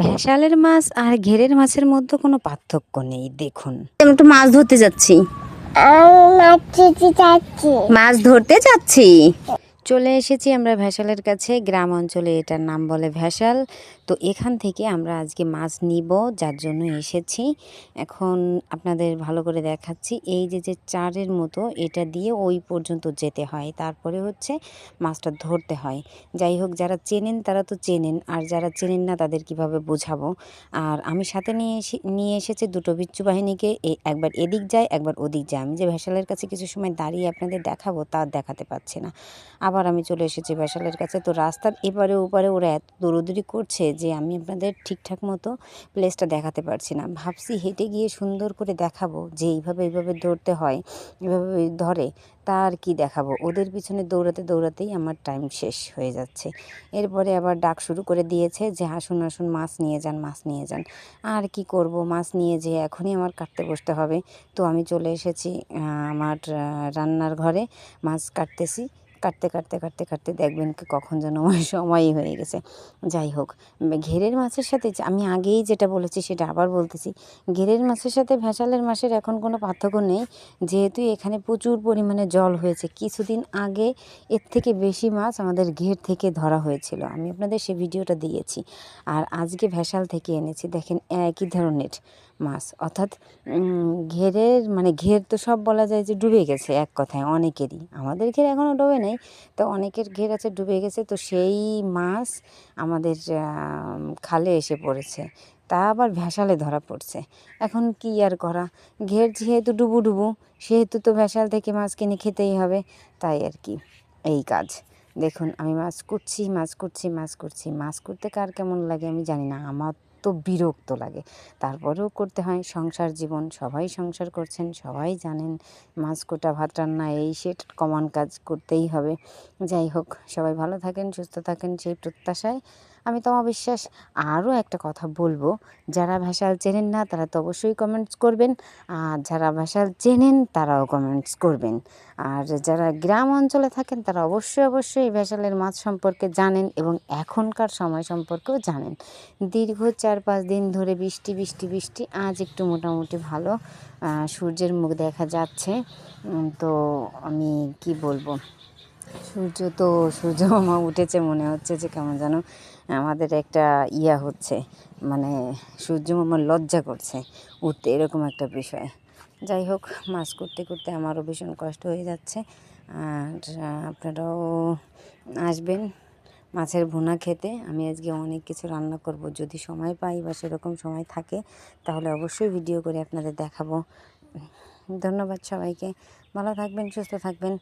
ভেসালের মাছ আর ঘেরের মাছের মধ্যে কোনো পার্থক্য নেই দেখুন। আমি একটু মাছ ধরতে যাচ্ছি। মাছ মাছ ধরতে যাচ্ছি? চলে এসেছি আমরা ভেসালের কাছে, গ্রাম অঞ্চলে এটার নাম বলে ভেসাল তো এখান থেকে আমরা আজকে মাছ নিব, যার জন্য এসেছি। এখন আপনাদের ভালো করে দেখাচ্ছি। এই যে যে চারের মতো এটা দিয়ে ওই পর্যন্ত যেতে হয়। তারপরে হচ্ছে মাছটা ধরতে হয়। যাই হোক, যারা চেনেন তারা তো চেনেন, আর যারা চেনেন না তাদের কীভাবে বোঝাবো? আর আমি সাথে নিয়ে এসে, নিয়ে এসেছি দুটো বিচ্ছু বাহিনীকে। একবার এদিক যায়, একবার ওদিক যায়। আমি যে ভেসালের কাছে কিছু সময় দাঁড়িয়ে আপনাদের দেখাবো, তা দেখাতে পারছি না। আবার আমি চলে এসেছি ভেসালের কাছে। তো রাস্তার এপারে ওপারে ওরা এত দৌড়দৌড়ি করছে যে আমি আপনাদের ঠিকঠাক মতো প্লেসটা দেখাতে পারছি না। ভাবছি হেঁটে গিয়ে সুন্দর করে দেখাবো যে এইভাবে এইভাবে দৌড়তে হয়, এভাবে ধরে তা আর কি দেখাবো? ওদের পিছনে দৌড়াতে দৌড়াতেই আমার টাইম শেষ হয়ে যাচ্ছে। এরপরে আবার ডাক শুরু করে দিয়েছে যে, আসুন আসুন, মাছ নিয়ে যান, মাছ নিয়ে যান। আর কি করব? মাছ নিয়ে যে এখনই আমার কাটতে বসতে হবে। তো আমি চলে এসেছি আমার রান্নার ঘরে মাছ কাটতেছি। কাটতে কাটতে কাটতে কাটতে দেখবেন কি কখন যেন আমার সময়ই হয়ে গেছে। যাই হোক, ঘেরের মাছের সাথে আমি আগেই যেটা বলেছি সেটা আবার বলতেছি। ঘেরের মাছের সাথে ভেসালের মাছের এখন কোনো পার্থক্য নেই। যেহেতু এখানে প্রচুর পরিমাণে জল হয়েছে, কিছুদিন আগে এর থেকে বেশি মাছ আমাদের ঘের থেকে ধরা হয়েছিল। আমি আপনাদের সে ভিডিওটা দিয়েছি। আর আজকে ভেসাল থেকে এনেছি, দেখেন একই ধরনের মাছ। অর্থাৎ ঘেরের মানে ঘের তো সব বলা যায় যে ডুবে গেছে এক কথায়, অনেকেরই। আমাদের ঘের এখনও ডোবে নেই। তো অনেকের ঘের আছে, ডুবে গেছে। তো সেই মাছ আমাদের খালে এসে পড়েছে। তা আবার ভেসালে ধরা পড়ছে। এখন কি আর করা? ঘের যেহেতু ডুবু ডুবু, সেহেতু তো ভেসাল থেকে মাছ কিনে খেতেই হবে। তাই আর কি, এই কাজ। দেখুন, আমি মাছ করছি মাছ করছি মাছ করছি মাছ করতে কার কেমন লাগে আমি জানি না। আমার বিরক্ত লাগে। তারপরেও করতে হয় সংসার জীবন, সবাই সংসার করছেন, সবাই জানেন মাছ কোটা ভাত রান্না এই সেট কমন কাজ করতেই হবে। যাই হোক, সবাই ভালো থাকেন, সুস্থ থাকেন, সেই প্রত্যাশায় আমি তোমা বিশ্বাস আরও একটা কথা বলব। যারা ভেসাল চেনেন না, তারা তো অবশ্যই কমেন্টস করবেন। আর যারা ভেসাল চেনেন, তারাও কমেন্টস করবেন। আর যারা গ্রাম অঞ্চলে থাকেন, তারা অবশ্যই অবশ্যই ভেসালের মাছ সম্পর্কে জানেন এবং এখনকার সময় সম্পর্কেও জানেন। দীর্ঘ চার পাঁচ দিন ধরে বৃষ্টি বৃষ্টি বৃষ্টি, আজ একটু মোটামুটি ভালো। সূর্যের মুখ দেখা যাচ্ছে। তো আমি কি বলব? সূর্য তো সূর্য মামা উঠেছে, মনে হচ্ছে যে কেমন যেন আমাদের একটা ইয়া হচ্ছে মানে সূর্য মামা লজ্জা করছে উঠতে, এরকম একটা বিষয়। যাই হোক, মাছ করতে করতে আমারও ভীষণ কষ্ট হয়ে যাচ্ছে। আর আপনারাও আসবেন মাছের ভুনা খেতে। আমি আজকে অনেক কিছু রান্না করব, যদি সময় পাই বা সেরকম সময় থাকে, তাহলে অবশ্যই ভিডিও করে আপনাদের দেখাবো। ধন্যবাদ সবাইকে। ভালো থাকবেন, সুস্থ থাকবেন।